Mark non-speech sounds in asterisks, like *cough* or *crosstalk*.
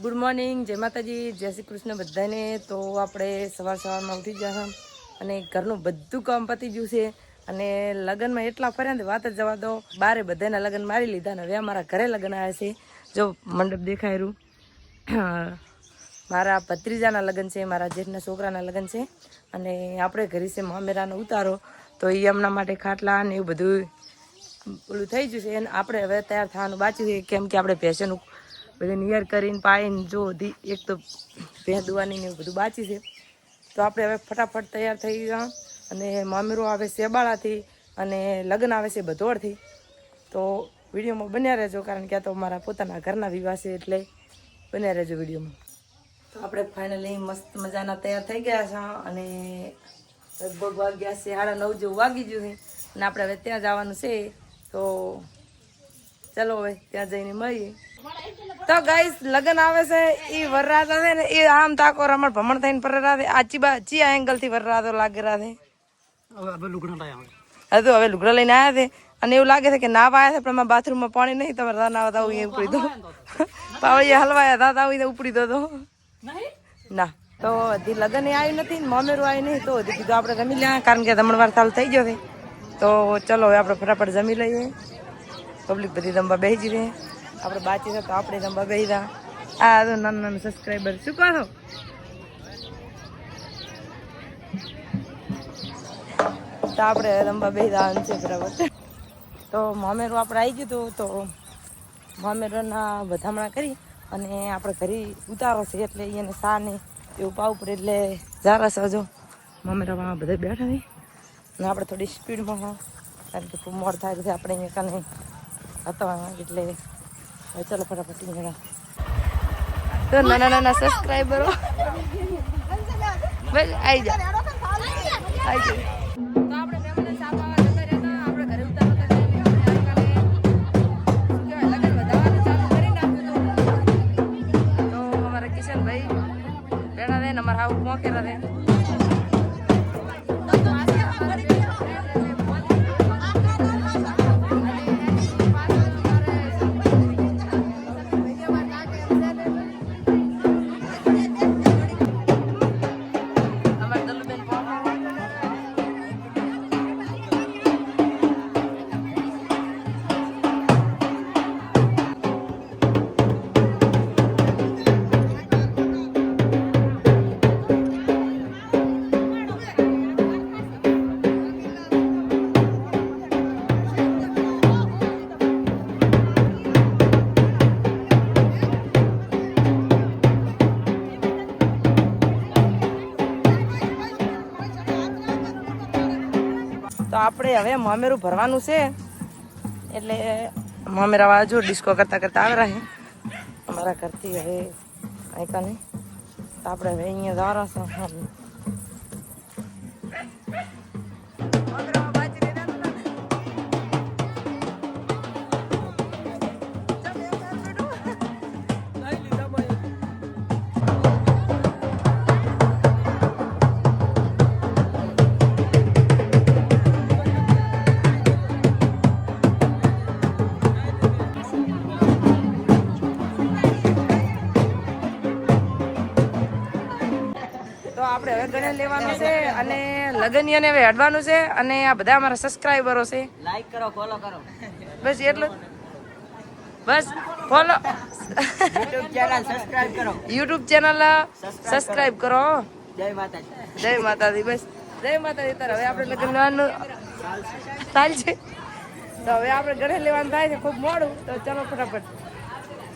Good morning જય માતાજી, જય શ્રી કૃષ્ણ બધાને. તો આપણે સવાર સવારમાં ઉઠી ગયા અને ઘરનું બધું કામ પતી ગયું છે. અને લગ્નમાં એટલા ફર્યા વાત જ જવા દો. બારે બધાના લગ્ન મારી લીધા ને હવે અમારા ઘરે લગ્ન આવ્યા છે. જો મંડપ દેખાય રહ્યું. *coughs* મારા ભત્રીજાના લગ્ન છે, મારા જેઠના છોકરાના લગ્ન છે. અને આપણે ઘરે છે મામેરાનો ઉતારો. તો એ એમના માટે ખાટલા ને એવું બધું ઓલું થઈ ગયું છે. આપણે હવે તૈયાર થવાનું બાચ્યું છે. કેમ કે આપણે ભેંસનું બધું નિયર કરીને પાઈને જો એક તો ભેંસ દુવાની ને બધું બાચી છે. તો આપણે હવે ફટાફટ તૈયાર થઈ ગયા અને મામેરો આવે શેબાળાથી અને લગ્ન આવે છે ભદોડથી તો વિડીયોમાં બન્યા રહેજો, કારણ કે આ તો મારા પોતાના ઘરના વિવાહ છે એટલે બન્યા રહેજો વિડીયોમાં. તો આપણે ફાઇનલી મસ્ત મજાના તૈયાર થઈ ગયા છે, અને લગભગ વાગ્યા છે, સાડા નવ જેવું વાગી ગયું છે. અને આપણે હવે ત્યાં જવાનું છે. તો ચલો હવે ત્યાં જઈને મળીએ. તો ગાઈસ લગ્ન આવે છે એ વરરાતા છે ને એ આમ તાકો રમણ ભમણ થઈને પર છે આ ચીબા ચી એંગલથી વરરાતો લાગે રાતે? હજુ હવે લુગડા લઈને આવ્યા છે. અને એવું લાગે છે કે ના પાયા છે પણ એમાં બાથરૂમમાં પાણી નહીં તમારે ના નાવા આવું એ ઉપડી દો. પાવળિયા હલવાયા હતા આવું એ ઉપડી દો તો. ના તો હજી લગન એ આવ્યું નથી ને મામેરું આવ્યું નહીં તો હજી કીધું આપણે જમી લ્યા કારણ કે જમણવાર ચાલુ થઈ ગયો છે. તો ચલો હવે આપણે ફટાફટ જમી લઈએ. પબ્લિક બધી રમવા બેસી રહે. આપણે બાચી તો આપણે રમવા બેસી રહ્યા. આ તો નાના નાના સબસ્ક્રાઈબર શું કહો? તો આપણે રમવા બેસી રહ્યા છે બરાબર. તો મામેરું આપણે આવી ગયું તો મામેરોના વધામણા કરી અને આપણે ઘરે ઉતારો છે એટલે એને સા ને એવું પાવું પડે એટલે જારા છે જો મામેરામાં બધા બેઠા નહીં અને આપણે થોડી સ્પીડમાં કારણ કે ખૂબ મોડ થાય છે આપણે અહીંયા કાને હતા એટલે હવે ચાલો ફટાફટ તો નાના નાના સબસ્ક્રાઈબરો બસ આવી જા. આવી જા. તો આપણે મહેમાનને ચા પાવા જતા રહેતા આપણે તો આપણે હવે મામેરું ભરવાનું છે. એટલે મામેરા જો ડિસ્કો કરતા કરતા આવે રહે અમારા ઘરથી હવે અહીં કને તો આપણે હવે અહીંયા જવાના છે ગણે લેવાનું છે અને લગનિયાને હવે હડવાનું છે અને આ બધા અમારા સબસ્ક્રાઈબરો છે. લાઈક કરો ફોલો કરો. બસ એટલું બસ follow YouTube channel YouTube subscribe કરો. જય માતાજી. જય માતાજી બસ. જય માતાજી તાર હવે આપણે લગ્ન લેવાનું. ચાલશે. તો હવે આપણે ઘરે લેવાનું થાય છે ખૂબ મોડું. તો ચલો ફટાફટ.